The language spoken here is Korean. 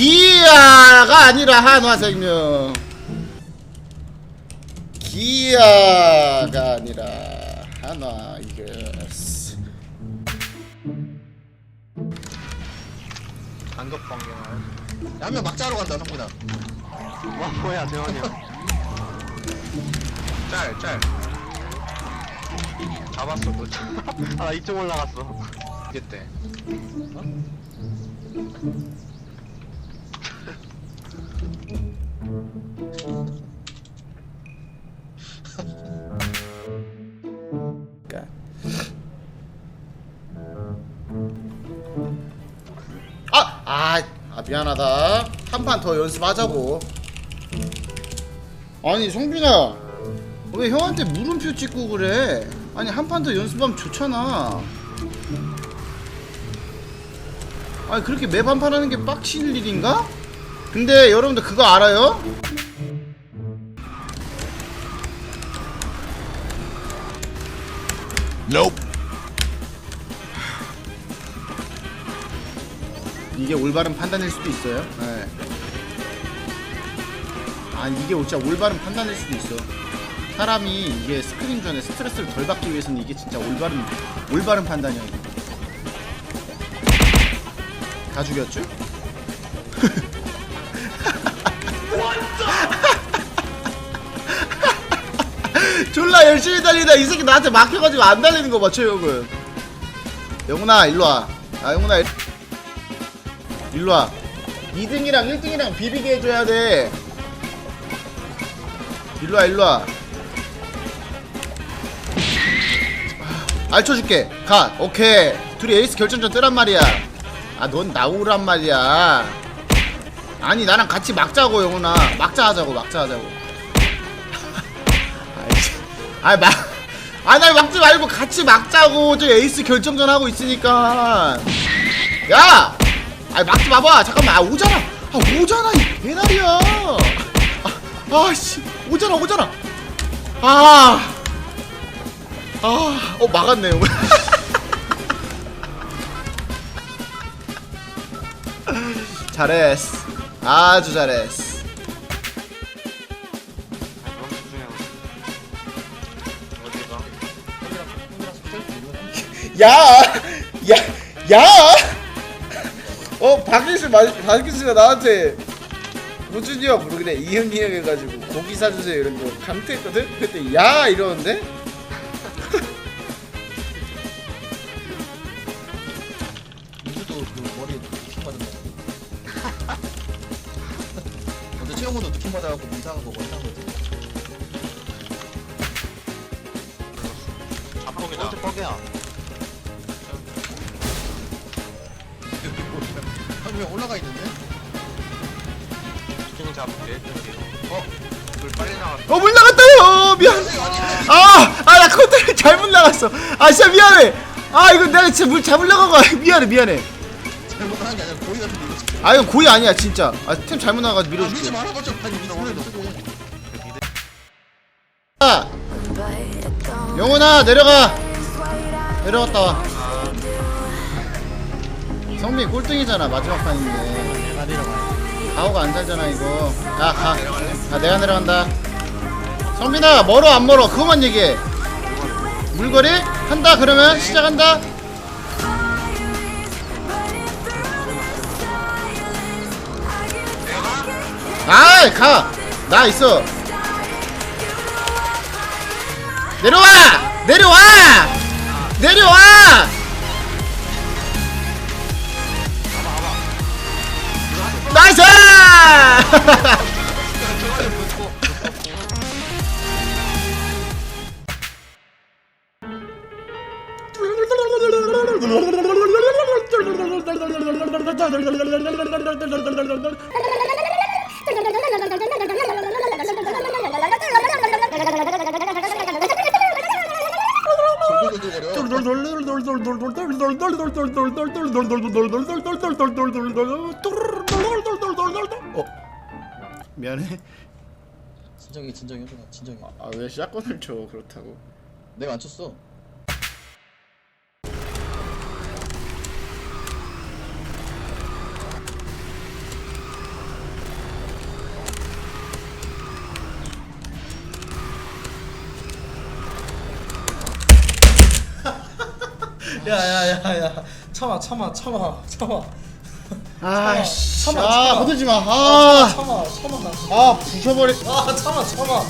기아가 아니라 한화생명 기아가 아니라 한화 이글스 간격? 한명 막자로 간다 성민아 와 뭐야 재환이 형. 짤 짤. 잡았어 너. 아 이쪽 올라갔어. 이겼대. 그러니까 아! 아, 아 미안하다 한 판 더 연습하자고 아니 성빈아 왜 형한테 물음표 찍고 그래 아니 한 판 더 연습하면 좋잖아 아니 그렇게 매한판 하는 게 빡칠 일인가? 근데 여러분들 그거 알아요? 이게 올바른 판단일 수도 있어요. 네. 아 이게 진짜 올바른 판단일 수도 있어. 사람이 이게 스크린 전에 스트레스를 덜 받기 위해서는 이게 진짜 올바른 올바른 판단이야. 다 죽였죠? 졸라 열심히 달리다 이 새끼 나한테 막혀가지고 안 달리는 거 봐, 최영은. 영훈아, 일로 와. 아, 영훈아, 일- 일로 와. 2등이랑 1등이랑 비비게 해줘야 돼. 일로 와, 일로 와. 알쳐줄게. 가. 오케이. 둘이 에이스 결정전 뜨란 말이야. 아, 넌 나오란 말이야. 아니, 나랑 같이 막자고, 영훈아. 막자 하자고, 막자 하자고. 아이, 막. 아, 날 막지 말고 같이 막자고. 저 에이스 결정전 하고 있으니까. 야! 아, 막지 마봐. 잠깐만. 아, 오잖아. 아, 오잖아. 이 개나리야. 아, 아, 씨. 오잖아, 오잖아. 아. 아, 어, 막았네요. 잘했어. 아주 잘했어. 야! 야! 야! 어, 박일수, 박일수가 나한테 호준이와 부르길래 이형 이 형 해가지고 고기 사주세요 이런 거 감퇴했거든? 그때 야! 이러는데? 민수도 그 머리에 느낌 받은 거 근데 최영호도 느낌 받아갖고 민상한 거 머리 산 거지 자폭이다. 꼴대 뻑이야. 한명 올라가 있는데? 수중이 잡을게. 어? 물 빨리 나왔어. 어, 물 나갔다요! 미안! 아! 아, 나 때문에 잘못 나갔어! 아, 진짜 미안해! 아, 이거 내가 진짜 물 잡으려고 가 미안해, 미안해. 잘못한 게 아니라 고의 같은 거 이거 아, 이건 고의 아니야, 진짜. 아, 템 잘못 나가서 아 밀지 밀어줄게. 말아봐 좀 아니 쓰고 아! 영훈아, 내려가! 내려갔다 와. 성민 꼴등이잖아, 마지막 판인데. 아 내려가 가오가 안 살잖아, 이거. 야, 가. 아, 내가 내려간다. 성민아, 멀어, 안 멀어? 그거만 얘기해. 물거리? 한다, 그러면? 시작한다? 아이, 가! 나 있어. 내려와! 내려와! 내려와! 어? 미안해. 진정해 진정해 현준아. 진정해. 아 왜 샷건을 쳐? 그렇다고? 내가 안 쳤어. 야야야야. 참아 참아 참아 참아. 아씨. 참아, 아 참아. 건들지 참아. 마아 참아 참아 아 부셔버리 아 참아 참아